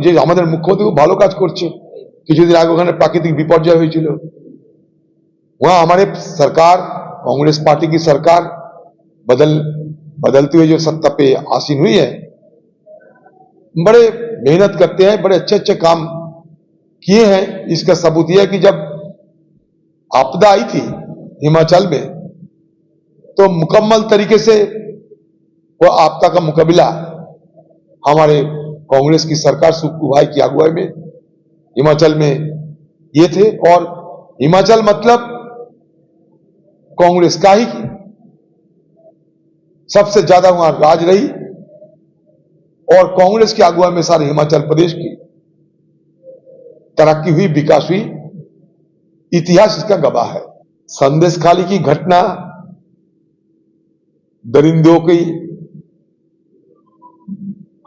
যে আমাদের মুখ্যমন্ত্রী খুব ভালো কাজ করছে কিছুদিন आगे ওখানে प्राकृतिक विपर्यय হয়েছিল वहां हमारे सरकार कांग्रेस पार्टी की सरकार बदल बदलती हुई जो सत्ता पे आसीन हुई है बड़े मेहनत करते हैं बड़े अच्छे अच्छे काम किए हैं इसका सबूत यह है कि जब आपदा आई थी हिमाचल में तो मुकम्मल तरीके से वो आपदा का मुकाबला हमारे कांग्रेस की सरकार सुखू भाई की अगुवाई में, हिमाचल में ये थे, और हिमाचल मतलब कांग्रेस का ही सबसे ज़्यादा वहाँ राज रही, और कांग्रेस की अगुवाई में सारे हिमाचल प्रदेश की तरक्की हुई, विकास हुई, इतिहास इसका गवाह है। संदेश खाली की घटना, दरिंदों की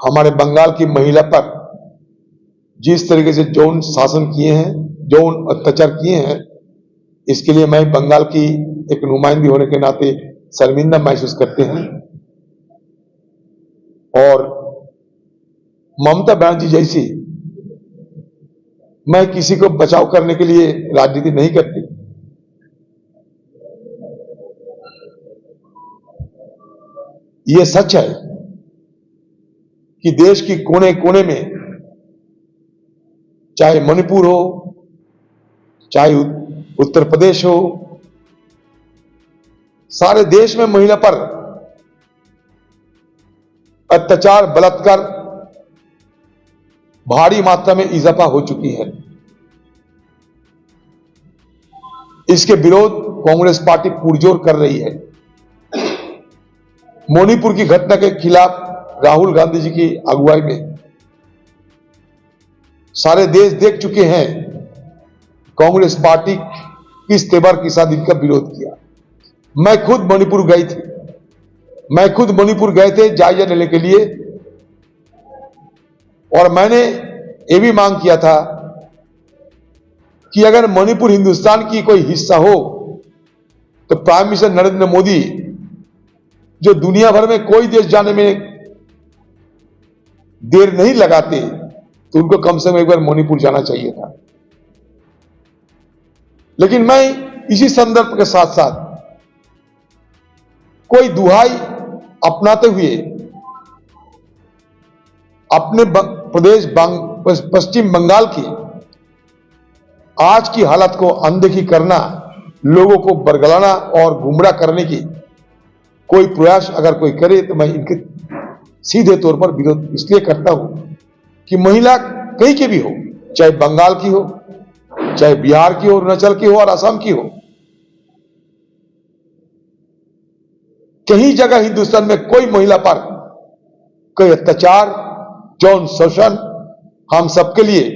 हमारे बंगाल की महिला पर जिस तरीके से जौन शासन किए हैं, जौन अत्याचार किए हैं, इसके लिए मैं बंगाल की एक नुमाइंदी होने के नाते शर्मिंदा महसूस करते हैं। और ममता बनर्जी जैसी मैं किसी को बचाव करने के लिए राजनीति नहीं करती। ये सच है कि देश की कोने कोने में, चाहे मणिपुर हो, चाहे उत्तर प्रदेश हो, सारे देश में महिला पर अत्याचार, बलात्कार भारी मात्रा में इजाफा हो चुकी है। इसके विरोध कांग्रेस पार्टी पुरजोर कर रही है। मणिपुर की घटना के खिलाफ राहुल गांधी जी की अगुवाई में। सारे देश देख चुके हैं, कांग्रेस पार्टी किस तेवर के साथ इनका विरोध किया। मैं खुद मणिपुर गई थी। मैं खुद मणिपुर गए थे जायजा लेने के लिए। और मैंने ये भी मांग किया था कि अगर मणिपुर हिंदुस्तान की कोई हिस्सा हो तो प्राइम मिनिस्टर नरेंद्र मोदी, जो दुनिया भर में कोई देश जाने में देर नहीं लगाते तो उनको कम से कम एक बार मणिपुर जाना चाहिए था। लेकिन मैं इसी संदर्भ के साथ साथ कोई दुहाई अपनाते हुए अपने प्रदेश पश्चिम बंगाल की आज की हालत को अनदेखी करना, लोगों को बरगलाना और गुमराह करने की कोई प्रयास अगर कोई करे तो मैं इनके सीधे तौर पर विरोध इसलिए करता हूँ कि महिला कहीं की भी हो, चाहे बंगाल की हो, चाहे बिहार की हो, अरुणाचल की हो और असम की हो, कहीं जगह हिंदुस्तान में कोई महिला पर कोई अत्याचार, जौन शोषण हम सबके लिए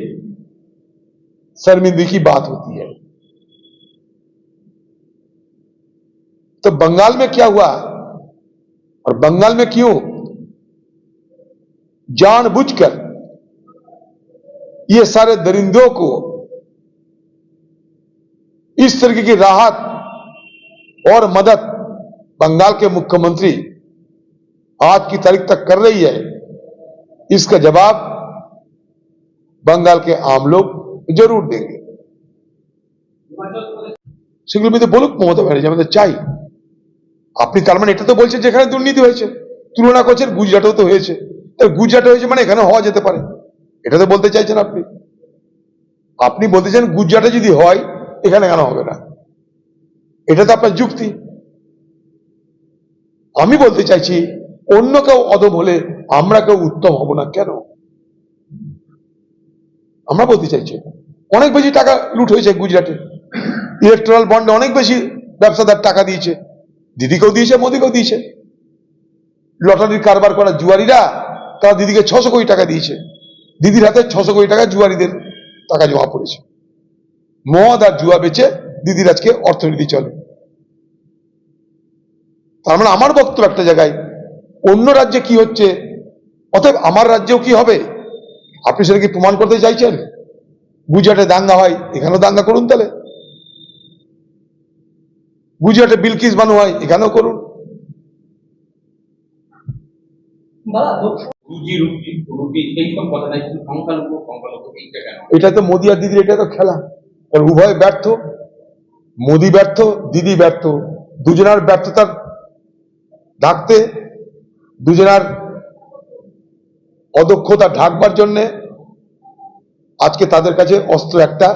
शर्मिंदगी की बात होती है। तो बंगाल में क्या हुआ? और बंगाल में क्यों? जानबूझकर ये सारे दरिंदों को इस तरीके की राहत और मदद बंगाल के मुख्यमंत्री आज की तारीख तक कर रही है इसका जवाब बंगाल के आम लोग जरूर देंगे সেগুলো মধ্যে বলুক মমতা ব্যানার্জি আমাদের চাই আপনি তার মানে এটা তো বলছেন যেখানে দুর্নীতি হয়েছে তুলনা করছেন গুজরাটেও তো হয়েছে তাহলে গুজরাটে হয়েছে মানে এখানে হওয়া যেতে পারে। এটা তো বলতে চাইছেন আপনি। আপনি বলতে চান গুজরাটে যদি হয়, এখানে কেন হবে না? এটা তো আপনার যুক্তি। আমি বলতে চাইছি, অন্য কেউ অদম হলে আমরা কেউ উত্তম হব না কেন? আমরা বলতে চাইছি, অনেক বেশি টাকা লুট হয়েছে গুজরাটে। ইলেকট্রাল বন্ডে অনেক বেশি ব্যবসাদার টাকা দিয়েছে। দিদিকেও দিয়েছে, মোদিকেও দিয়েছে। লটারির কারবার করা জুয়ারিরা তারা দিদিকে ছশো কোটি টাকা দিয়েছে। দিদির হাতে ছশো কোটি টাকা জুয়ারিদের টাকা জমা পড়েছে। মদ আর জুয়া বেচে দিদির আজকে অর্থনীতি চলে। তার মানে আমার বক্তব্য একটা জায়গায়, অন্য রাজ্যে কি হচ্ছে? অতএব আমার রাজ্যেও কি হবে? আপনি সেটা কি প্রমাণ করতে চাইছেন? গুজরাটে দাঙ্গা হয়, এখানেও দাঙ্গা করুন তাহলে। গুজরাটে বিলকিস বানু হয়, এখানেও করুন। এটা তো মোদি আর দিদির, এটা তো খেলা। কারণ উভয় ব্যর্থ, মোদি ব্যর্থ, দিদি ব্যর্থ। দুজনার ব্যর্থতার ঢাকতে, দুজনার অদক্ষতা ঢাকবার জন্যে আজকে তাদের কাছে অস্ত্র একটা,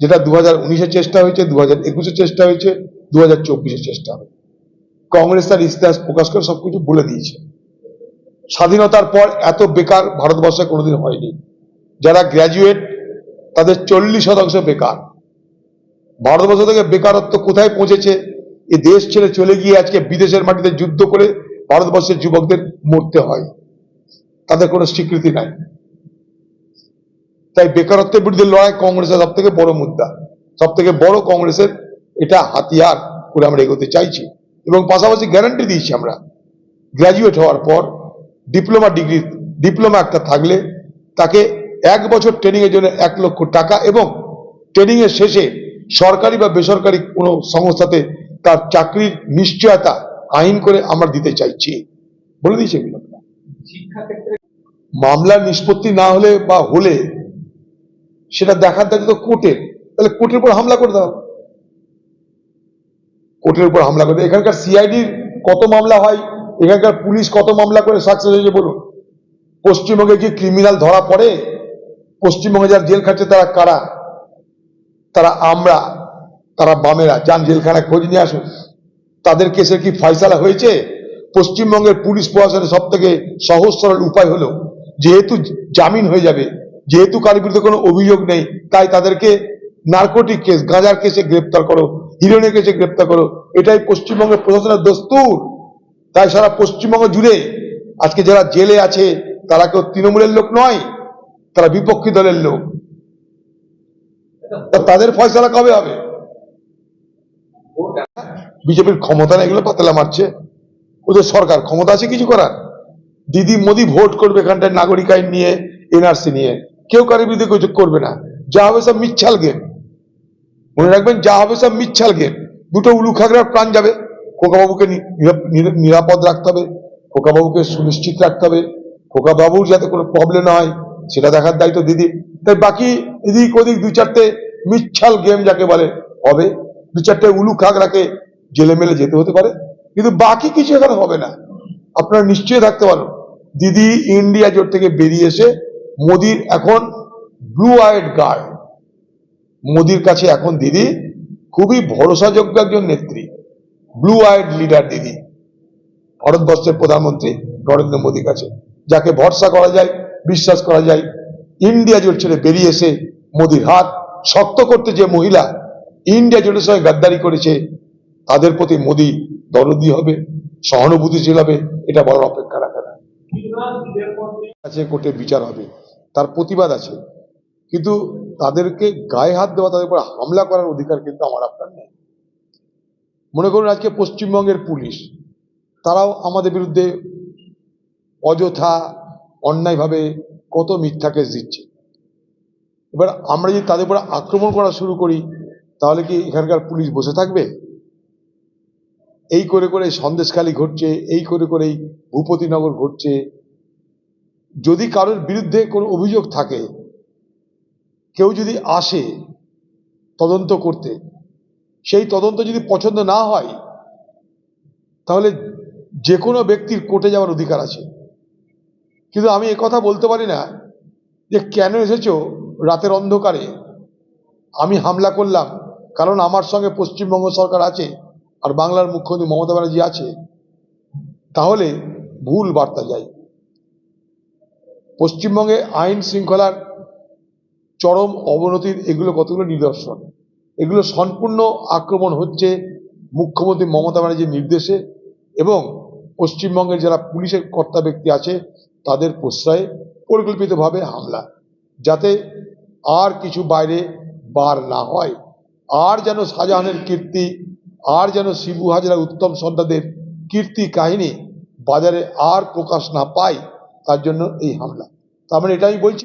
যেটা দু হাজার চেষ্টা হয়েছে দু হাজার চেষ্টা হয়েছে দু হাজার চেষ্টা হবে কংগ্রেস তার ইতিহাস প্রকাশ করে সবকিছু বলে দিয়েছে। স্বাধীনতার পর এত বেকার ভারতবর্ষে কোনোদিন হয়নি। যারা গ্র্যাজুয়েট তাদের চল্লিশ শতাংশ বেকার। ভারতবর্ষ থেকে বেকারত্ব কোথায় পৌঁছেছে? এ দেশ ছেড়ে চলে গিয়ে আজকে বিদেশের মাটিতে যুদ্ধ করে ভারতবর্ষের যুবকদের মরতে হয়। তাদের কোনো স্বীকৃতি নাই। তাই বেকারত্বের বিরুদ্ধে লড়াই কংগ্রেসের সব থেকে বড় মুদ্রা। সব থেকে বড় কংগ্রেসের এটা হাতিয়ার করে আমরা এগোতে চাইছি। এবং পাশাপাশি গ্যারান্টি দিয়েছি আমরা। গ্র্যাজুয়েট হওয়ার পর ডিপ্লোমা ডিগ্রি, ডিপ্লোমা একটা থাকলে তাকে এক বছর ট্রেনিংয়ের জন্য এক লক্ষ টাকা এবং ট্রেনিং এর শেষে সরকারি বা বেসরকারি কোনো সংস্থাতে তার চাকরির নিশ্চয়তা আইন করে আমরা দিতে চাইছি। বলে দিয়েছি মামলার নিষ্পত্তি না হলে বা হলে সেটা দেখার দায়িত্ব তো কোর্টের। তাহলে কোর্টের উপর হামলা করে দাও। কোর্টের উপর হামলা করে। এখানকার সিআইডির কত মামলা হয়? এখানকার পুলিশ কত মামলা করে সাকসেস হয়েছে বলুন? পশ্চিমবঙ্গে কি ক্রিমিনাল ধরা পড়ে, পশ্চিমবঙ্গে যারা জেল খাটছে তারা কারা? তারা আমরা, তারা বামেরা। যান, জেলখানায় খোঁজ নিয়ে আসুন। তাদের কেসের কি ফয়সালা হয়েছে? পশ্চিমবঙ্গের পুলিশ প্রশাসনের সব থেকে সহজ সরল উপায় হলো, যেহেতু জামিন হয়ে যাবে, যেহেতু কারোর বিরুদ্ধে কোনো অভিযোগ নেই, তাই তাদেরকে নার্কোটিক কেস, গাঁজার কেসে গ্রেপ্তার করো, হিরোইনের কেসে গ্রেপ্তার করো। এটাই পশ্চিমবঙ্গের প্রশাসনের দস্তুর। তাই সারা পশ্চিমবঙ্গ জুড়ে আজকে যারা জেলে আছে, তারা কেউ তৃণমূলের লোক নয়, তারা বিপক্ষী দলের লোক। তাদের ফয়সালা কবে হবে? বিজেপির ক্ষমতা না এগুলো পাতলা মারছে। ওদের সরকার ক্ষমতা আছে কিছু করার? দিদি মোদি ভোট করবে এখানটায় নাগরিক আইন নিয়ে, এনআরসি নিয়ে। কেউ কারোর বিরুদ্ধে কিছু করবে না। যা হবে সব মিচ্ছাল গেম। মনে রাখবেন, যা হবে সব মিচ্ছাল গেম। দুটো উলু খাগড়ার প্রাণ যাবে। খোকাবাবুকে নিরাপদ রাখতে হবে, খোকাবাবুকে সুনিশ্চিত রাখতে হবে, খোকাবাবুর যাতে কোনো প্রবলেম না হয়, সেটা দেখার দায়িত্ব দিদি। তাই বাকি এদিক ওদিক দু চারটে মিচ্ছাল গেম যাকে বলে, হবে। দু চারটে উলু খাগড়াকে জেলে মেলে যেতে হতে পারে। কিন্তু বাকি কিছু এখানে হবে না। আপনারা নিশ্চয়ই থাকতে পারেন দিদি ইন্ডিয়া জোট থেকে বেরিয়ে এসে মোদির এখন ব্লু আইড গার্ড মোদির কাছে এখন দিদি খুবই ভরসাযোগ্য একজন নেত্রী। ব্লু আইড লিডার দিদি ভারতবর্ষের প্রধানমন্ত্রী নরেন্দ্র মোদীর কাছে। যাকে ভরসা করা যায়, বিশ্বাস করা যায় ইন্ডিয়া জোট ছেড়ে বেরিয়ে এসে মোদির হাত শক্ত করতে যে মহিলা ইন্ডিয়া জোটের সঙ্গে গাদ্দারি করেছে, তাদের প্রতি মোদি দরদি হবে, সহানুভূতিশীল হবে, এটা বলার অপেক্ষা রাখে না। আছে, কোর্টে বিচার হবে, তার প্রতিবাদ আছে। কিন্তু তাদেরকে গায়ে হাত দেওয়া, তাদের উপর হামলা করার অধিকার কিন্তু আমার আপনার নেই। মনে করুন আজকে পশ্চিমবঙ্গের পুলিশ, তারাও আমাদের বিরুদ্ধে অযথা, অন্যায়ভাবে কত মিথ্যা কেস দিচ্ছে। এবার আমরা যদি তাদের উপর আক্রমণ করা শুরু করি, তাহলে কি এখানকার পুলিশ বসে থাকবে? এই করে করে সন্দেশখালী ঘটছে, এই করে করেই ভূপতিনগর ঘটছে। যদি কারোর বিরুদ্ধে কোনো অভিযোগ থাকে, কেউ যদি আসে তদন্ত করতে সেই তদন্ত যদি পছন্দ না হয়, তাহলে যে কোনো ব্যক্তির কোর্টে যাওয়ার অধিকার আছে। কিন্তু আমি কথা বলতে পারি না যে কেন এসেছ রাতের অন্ধকারে। আমি হামলা করলাম কারণ আমার সঙ্গে পশ্চিমবঙ্গ সরকার আছে আর বাংলার মুখ্যমন্ত্রী মমতা ব্যানার্জি আছে। তাহলে ভুল বার্তা যায় পশ্চিমবঙ্গে আইন শৃঙ্খলার চরম অবনতির এগুলো কতগুলো নিদর্শন? এগুলো সম্পূর্ণ আক্রমণ হচ্ছে মুখ্যমন্ত্রী মমতা ব্যানার্জির নির্দেশে এবং পশ্চিমবঙ্গের যারা পুলিশের কর্তা ব্যক্তি আছে, তাদের প্রশ্রয়ে পরিকল্পিতভাবে হামলা, যাতে আর কিছু বাইরে বার না হয়। আর যেন শাহজাহানের কীর্তি, আর যেন শিবু হাজরা উত্তম সন্তাদের কীর্তি কাহিনী বাজারে আর প্রকাশ না পায়, তার জন্য এই হামলা। তার মানে এটা আমি বলছি